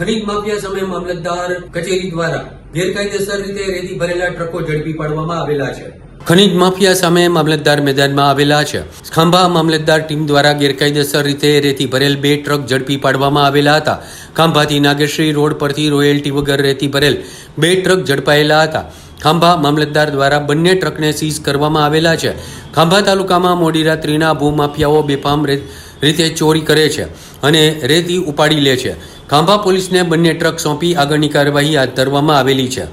ખનીજ માફિયા સામે મામલતદાર કચેરી દ્વારા ગેરકાયદેસર રીતે રેતી ભરેલા ટ્રકો ઝડપી પાડવામાં આવેલા છે. ખનીજ માફિયા સામે મામલતદાર મેદાનમાં આવેલા છે. ખાંભા મામલતદાર ટીમ દ્વારા ગેરકાયદેસર રીતે રેતી ભરેલ બે ટ્રક ઝડપી પાડવામાં આવેલા હતા. ખાંભાથી નાગેશ્રી રોડ પરથી રોયલ્ટી વગર રેતી ભરેલ બે ટ્રક ઝડપાયેલા હતા. ખાંભા મામલતદાર દ્વારા બંને ટ્રકને સીઝ કરવામાં આવેલા છે. ખાંભા તાલુકામાં મોડી રાત્રિના ભૂમાફિયાઓ બેફામ રીતે ચોરી કરે છે અને રેતી ઉપાડી લે છે. ખાંભા પોલીસને બંને ટ્રક સોંપી આગળની કાર્યવાહી હાથ ધરવામાં આવેલી છે.